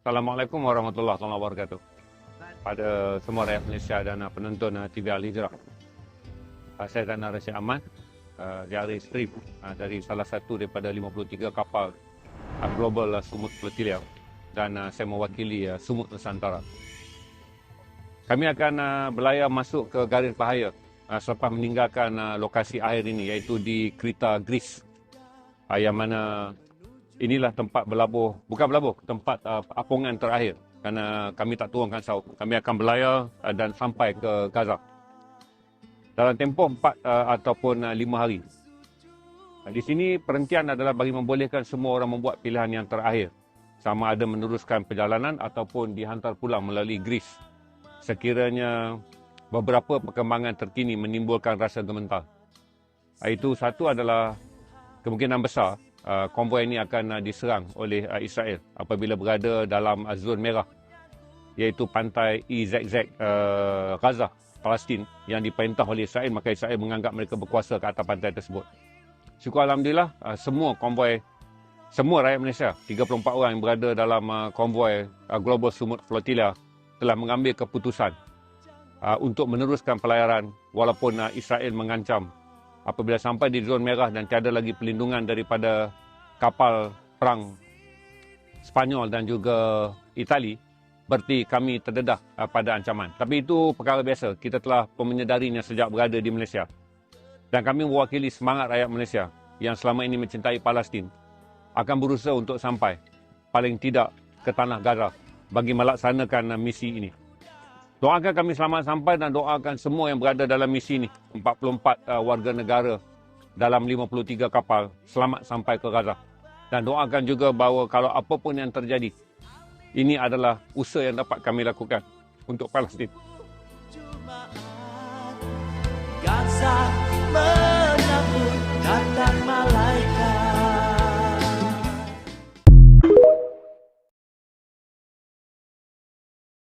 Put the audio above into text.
Assalamualaikum warahmatullahi wabarakatuh. Pada semua rakyat Malaysia dan uh, penonton uh, TV Al Hijrah. Uh, Saya Dana Rashid Ahmad dari strip dari salah satu daripada 53 kapal Global Sumut Flotilla dan saya mewakili Sumut Nusantara. Kami akan berlayar masuk ke garis bahaya selepas meninggalkan lokasi air ini iaitu di Greece uh, yang mana inilah tempat berlabuh, bukan berlabuh, tempat uh, apungan terakhir kerana kami tak turunkan saut. Kami akan berlayar uh, dan sampai ke Gaza. Dalam tempoh 4 uh, ataupun uh, 5 hari. Uh, di sini perhentian adalah bagi membolehkan semua orang membuat pilihan yang terakhir. Sama ada meneruskan perjalanan ataupun dihantar pulang melalui Greece. Sekiranya beberapa perkembangan terkini menimbulkan rasa gementar. Uh, itu satu adalah kemungkinan besar uh, konvoi ini akan uh, diserang oleh uh, Israel apabila berada dalam zon merah iaitu pantai EZZ uh, Gaza, Palestin yang diperintah oleh Israel maka Israel menganggap mereka berkuasa ke atas pantai tersebut. Syukur Alhamdulillah uh, semua konvoi semua rakyat Malaysia 34 orang yang berada dalam uh, konvoi uh, Global Sumut Flotilla telah mengambil keputusan uh, untuk meneruskan pelayaran walaupun uh, Israel mengancam apabila sampai di zon merah dan tiada lagi pelindungan daripada kapal perang Spanyol dan juga Itali, berarti kami terdedah uh, pada ancaman. Tapi itu perkara biasa. Kita telah menyedarinya sejak berada di Malaysia. Dan kami mewakili semangat rakyat Malaysia yang selama ini mencintai Palestin akan berusaha untuk sampai paling tidak ke tanah Gaza bagi melaksanakan misi ini. Doakan kami selamat sampai dan doakan semua yang berada dalam misi ini. 44 uh, warga negara dalam 53 kapal selamat sampai ke Gaza. Dan doakan juga bahawa kalau apapun yang terjadi, ini adalah usaha yang dapat kami lakukan untuk Palestin.